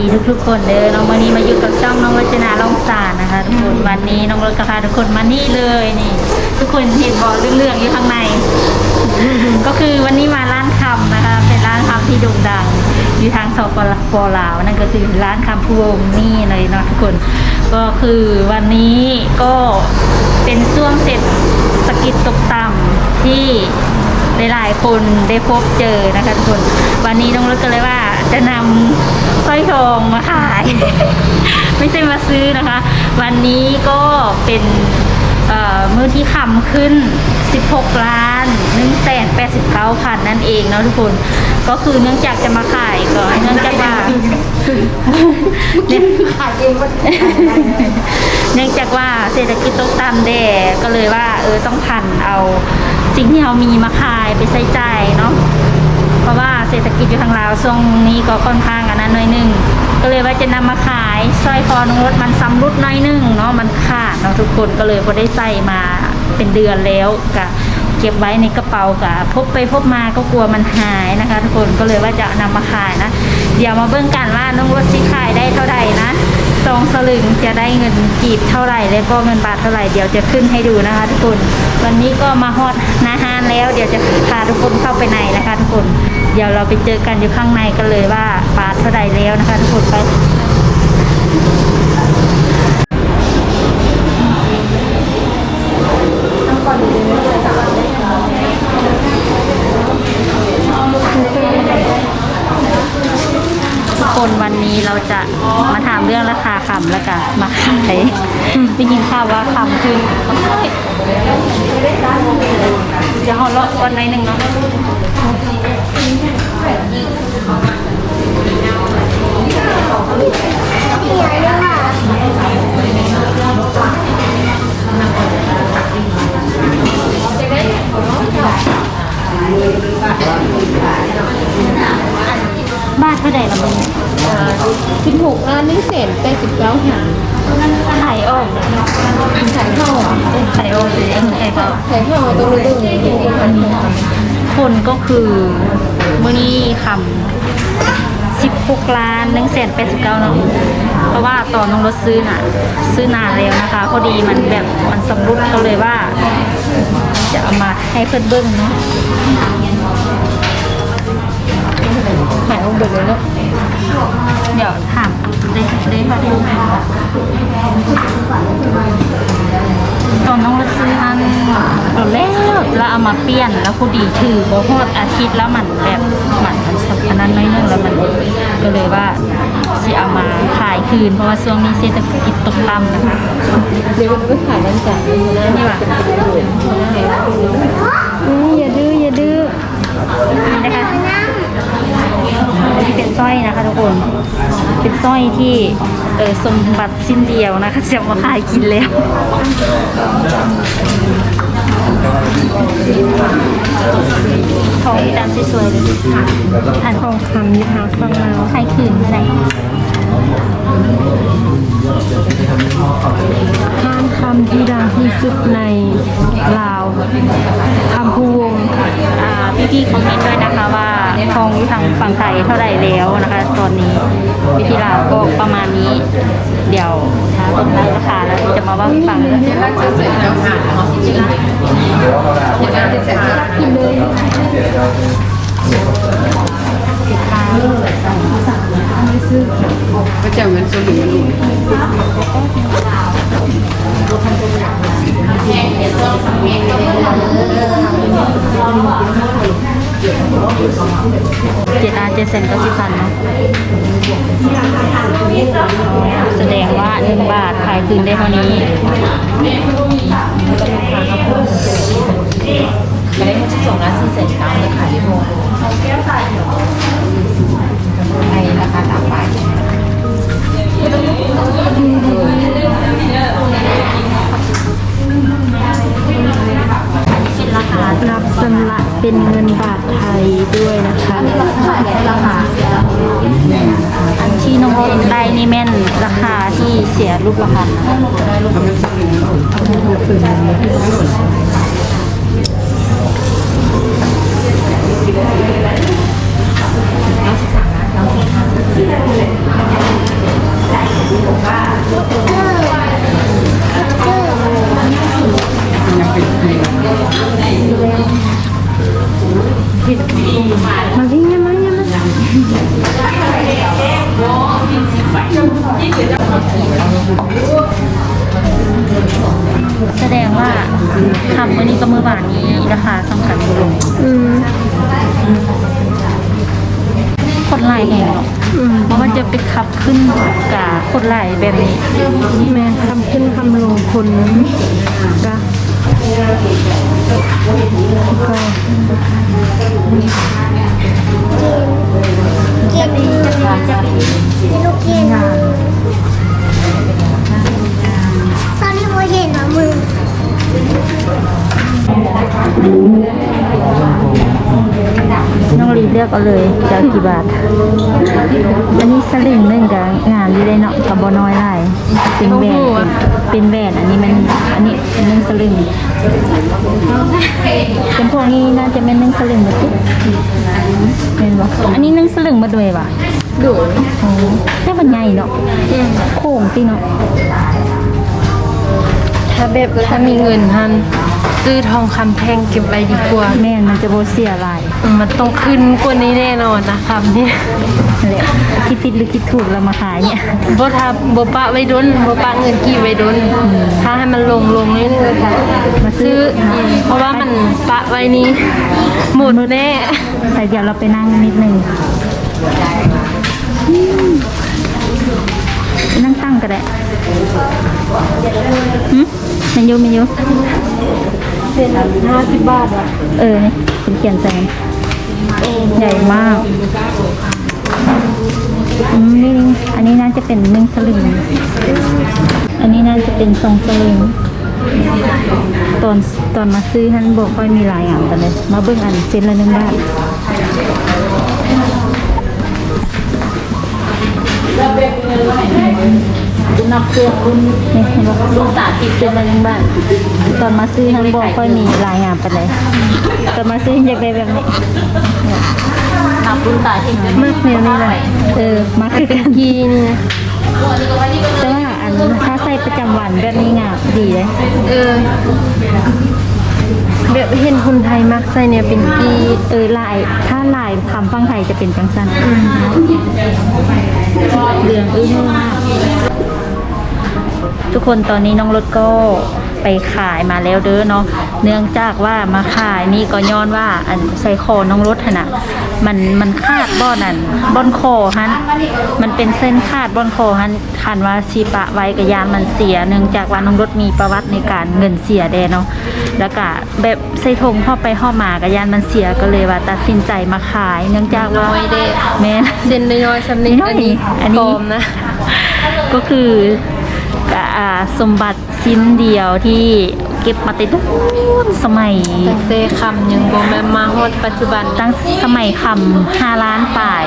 ดีทุกๆ คนเด้อน้องวันนี้มาอยู่กับช่องน้องวัจนาลองสารนะคะ ทุกคนวันนี้น้องรถกระพาทุกคนมานี่เลยนี่ ทุกคนเห็นบอเรื่องๆอยู่ข้างใน ก็คือวันนี้มาร้านคำนะคะ เป็นร้านคำที่โด่งดัง อยู่ทางสปปลาวนั่นก็คือร้านคำพวงนี่เลยเนาะทุกคน ก็คือวันนี้ก็เป็นช่วงเสร็จสกิดตกต่ำที่ หลายๆคนได้พบเจอนะคะทุกคน วันนี้น้องรถก็เลยว่าจะนำสร้อยทองมาขาย ไม่ใช่มาซื้อนะคะ วันนี้ก็เป็นเอ่อมือที่คำขึ้น 16 ล้าน1แสน89พันนั่นเองเนาะทุกคน ก็คือเนื่องจากจะมาขายก็เนื่องจากว่าเนื่องขายเองว่าเนื่องจากว่าเศรษฐกิจตกต่ำแด่ก็เลยว่าเออต้องพันเอา สิ่งที่เรามีมาขายไปใช้จ่ายเนาะเพราะว่าเศรษฐกิจอยู่ทางลาวช่วงนี้ก็ค่อนข้างอันนั้นหน่อยหนึงก็เลยว่าจะนำมาขายสร้อยคอน้องรถมันซ้ำรุดหน่อยหนึงเนาะมันขาดเนาะทุกคนก็เลยพอได้ใส่มาเป็นเดือนแล้วกะเก็บไว้ในกระเป๋ากะพบไปพบมาก็กลัวมันหายนะคะ ทุกคนก็เลยว่าจะนำมาขายนะ เดี๋ยวมาเบิ่งกันว่าน้องรถสิขายได้เท่าไหร่นะ สองสลึงจะได้เงินกีบเท่าไหร่ แล้วก็เงินบาทเท่าไหร่เดี๋ยวจะขึ้นให้ดูนะคะทุกคน วันนี้ก็มาฮอดหนาฮานแล้ว เดี๋ยวจะพาทุกคนเข้าไปในนะคะทุกคน เดี๋ยวเราไปเจอกันอยู่ข้างในกันเลยว่าบาทเท่าไหร่แล้วนะคะ ทุกคนไป นไหนหนึ่งเนาะบ้ เท่าไหร่ละมึงสิบหกล้านหนึ่งแสนแปดสิบเก้าหางไข่ออกขายเข้าอะไข่ออกเลยไข่เปล่าขายเข้าตรงนี้ตรงนี้นคนก็คือมื่อนี้คำสิบหกล้านหนึ่งแสนแปดสิบเก้าเนาะเพราะว่าตอนน้องรถซื้อน่ะ ซื้อนานแล้วนะคะ พอดีมันแบบมันสำรุดก็เลยว่า จะเอามาให้เพื่อนเบิ้งเนาะ ขายออกเบิดเลยเนาะเดี๋ยวถามได้ได้มาดูตอนน้องรถซื้ออันตอนแรกแล้วเอามาเปลี่ยนแล้วพอดีถือบ่ฮอดอาทิตย์แล้วมันแบบมันมันสักอันนั้นน้อยนึงแล้วมันก็เลยว่าสิเอามาขายคืนเพราะว่าช่วงนี้เศรษฐกิจตกต่ำนะคะเดี๋ยวมันไปขายด้านจ่ายนี่ว่ะอืออย่าดื้ออย่าดื้อนี่นะคะ นี่เป็นสร้อยนะคะทุกคน เป็นสร้อยที่เออสมบัติสิ้นเดียวนะคะจะมาขายกินแล้ว ทองดำสวยๆเลยอันทองคำยิบหาฟังเราใครคืนไหนห้านคำที่ดังที่สุดในลาวคำพูวงอ่าพี่ๆคอมเมนต์ด้วยนะคะว่า ทองอยู่ทางฝั่งไทยเท่าไหร่แล้วนะคะ ตอนนี้พี่พี่ลาวก็ประมาณนี้ เดี๋ยวถ้าตรงได้ราคาแล้วจะมาว่าให้ฟังเลยก็จะเงินสลึงหลุดเเจ็ดอาเจ็ดแสนเก้าสิบพันเนาะแสดงว่าหนึ่งบาทขายคืนได้เท่านี้ ไดนี่แม่นราคาที่เสียรูปละพันเราสิบสามล้านเราสิบห้าสิบสี่ อืมคนไล่แหงเนาะอืมเพราะมันจะไปขับขึ้นกับคนไล่แบบนี้ แม่คำขึ้นคำลงคนก็ก็กินลูก ลือกเอาเลยจะเอากี่บาท อันนี้สลึงหนึ่งกับงานที่ได้เนาะกับบน้อยไล่เป็นแหวนเป็นแหวนอันนี้มันอันนี้เป็นหนึ่งสลึงเป็นพวกนี้น่าจะเป็นหนึ่งสลึงหมดทุกเป็นบ่อันนี้หนึ่งสลึงมาด้วยว่ะดูโอ้แต่มันใหญ่เนาะโค้งตีเนาะถ้าแบบถ้ามีเงินทันซื้อทองคำแท่งเก็บไว้ดีกว่า แม่นมันจะโบเสียหลายอื มมันต้องขึ้นกว่านี้แน่นอนนะคะเนี่ยนั่นแหละคิดผิดหรือคิดถูกเรามาขายเนี่ย บ่ทาบ่ปะไว้ดนบ่ปะเงินกี่ไว้ดนถ้าให้มันลงลงเรื่อยๆค่ะมาซื้ซื้ออเพราะว่ามันปะไว้นี้หมดแน่แต่เดี๋ยวเราไปนั่งนิดนึงอืมไปนั่งตั้งก็ได้หึมันอยูมันอยูเส้นห้าสิบบาทอะ เออ นี่คุณเขียนใส่มัน ใหญ่มากอืมนี่อันนี้น่าจะเป็นนึ่งสลึงอันนี้น่าจะเป็นสองสลึงตอนตอนมาซื้อท่านบอกค่อยมีหลายอย่างกันเลย มาเบิ่งอันเซ็นละหนึ่งบาทนั นับเพื่อคุณนี่เห็นบอกลูกตาติดเซ็นละหนึ่งบาทตอนมาซื้อท่านบอกค่อยมีหลายอย่างกันเลยตอนมาซื้ออยากได้แบบนี้นับลูกตาติดมากแนวนี้เลยเออมาคือกันกีนี่นะแต่ว่าอันถ้าใส่ประจำวันแบบนี้งามดีเลยเออแบบเห็นคนไทยมักใส่เนี่ยเป็นกีเออลายถ้าลายคำฟังไทยจะเป็นจังสันเหลืองอื้อมาก ทุกคนตอนนี้น้องรถก็ไปขายมาแล้วเด้อเนาะเนื่องจากว่ามาขายนี่ก็ย้อนว่าอันใส่คอน้องรถหั่นน่ะมันมันคาดบ่อนั่นบ่อนคอฮันมันเป็นเส้นคาดบ่อนคอฮันคันว่าชีปะไว้กับยานมันเสีย เนื่องจากว่าน้องรถมีประวัติในการเงินเสียแดเนาะแล้วก็แบบใส่ธงเข้าไปเข้ามากับยานมันเสียก็เลยว่าตัดสินใจมาขาย เนื่องจากว่าน้อยเด้แม่นเส้นน้อยๆสำนี้น้อยอันนี้อันนี้ปลอมนะก็คืออ่า สมบัติชิ้นเดียวที่เก็บมาติดสมัย ตั้งแต่คำยังบ่แม่นมาฮอดปัจจุบันตั้งสมัยคำห้าล้านป่าย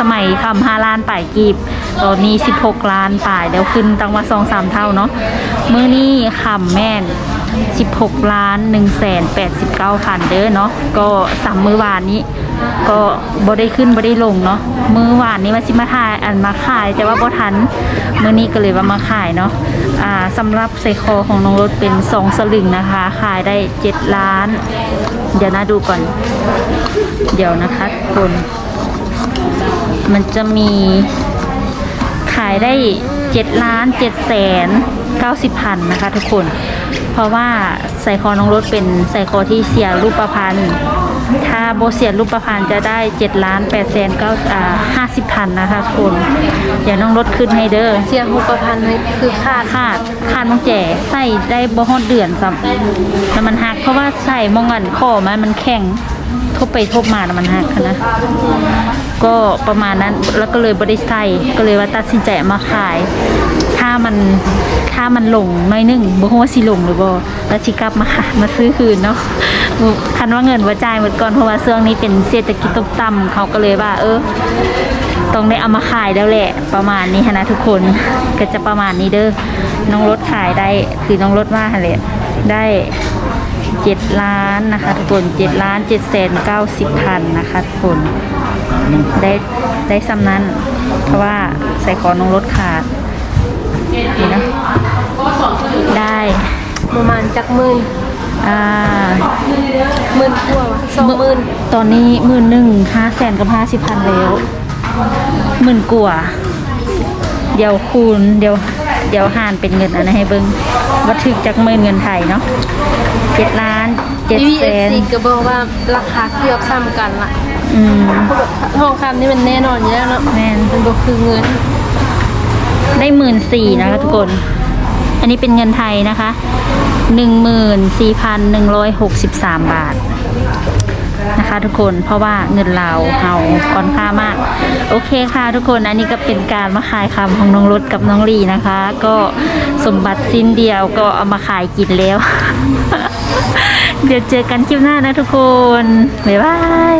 สมัยคำห้าล้านป่ายกีบตอนนี้สิบหกล้านป่ายเดี๋ยวขึ้นตั้งว่าสองสามเท่าเนาะมื้อนี้คำแม่น สิบหกล้านหนึ่งแสนแปดสิบเก้าพันเด้อเนาะก็สามมื้อวานนี้ ก็บ่ได้ขึ้นบ่ได้ลงเนาะมื้อวานนี้มาสิมาถ่ายอันมาขาย แต่ว่าบ่ทันมื้อนี้ก็เลยว่ามาขายเนาะอ่าสำหรับใส่คอของน้องรถเป็นสองสลึงนะคะ ขายได้เจ็ดล้าน เดี๋ยวนะดูก่อน เดี๋ยวนะคะทุกคน มันจะมีขายได้เจ็ดล้านเจ็ดแสน เก้าสิบพันนะคะทุกคน เพราะว่าใส่คอน้องรถเป็นใส่คอที่เสียรูปประพันธ์ถ้าโบเสียรูปประพันธ์จะได้เจ็ดล้านแปดแสนเก้าอ่าห้าสิบพันนะคะทุกคนเดี๋ยวน้องรถขึ้นให้เด้อ เสียหุบประพันธ์นี่คือคาดขาดขาดมองแจ่ใส่ได้บ่ฮอดเดือนซ้ำแล้วมันหักเพราะว่าใส่มองอันคอมันมันแข็งทบไปทบมาแล้วมันหักนะ ก็ประมาณนั้นแล้วก็เลยบ่ได้ใส่ก็เลยว่าตัดสินใจเอามาขายถ้ามันถ้ามันหลงหน้อยหนึงบ่ฮู้ว่าสิลงหรือบ่แล้วสิกลับมาค่ะมาซื้อคืนเนาะคันว่าเงินบ่จ่ายหมดก่อนเพราะว่าช่วงนี้เป็นเศรษฐกิจตกต่ำเขาก็เลยว่า เออต้องได้เอามาขายแล้วแหละ ประมาณนี้นะทุกคนก็จะประมาณนี้เด้อน้องรถขายได้คือน้องรถว่าหันแหละได้เจ็ดล้านนะคะทุกคนเจ็ดล้านเจ็ดแสนเก้าสิบพันนะคะทุกคนได้ได้ซ้ำนั้น เพราะว่าใส่คอน้องรถขาด นี่นะได้ประมาณจักหมื่นอ่าหมื่นกว่าสองหมื่นตอนนี้หมื่นหนึ่งห้าแสนกับห้าสิบพันแล้วหมื่นกว่าเดี๋ยวคูณเดี๋ยวเดี๋ยวหารเป็นเงินอันนั้นให้เบิ้งวัตถึกจากหมื่นเงินไทยเนาะเจ็ดล้านเจ็ดแสน BFC ก็บอกว่าราคาเกือบซ้ำกันละอืมเพราะแบบทองคำนี่มันแน่นอนอยู่แล้วเนาะแม่นมันก็คือเงิน ได้หมื่นสี่นะคะทุกคน อันนี้เป็นเงินไทยนะคะหนึ่งหมื่นสี่พันหนึ่งร้อยหกสิบสามบาทนะคะทุกคนเพราะว่าเงินเราเอาค่อนค่ามาก โอเคค่ะทุกคนอันนี้ก็เป็นการมาขายคำของน้องรถกับน้องลีนะคะ ก็สมบัติสิ้นเดียวก็เอามาขายกินแล้ว เดี๋ยวเจอกันคลิปหน้านะทุกคน บ๊ายบาย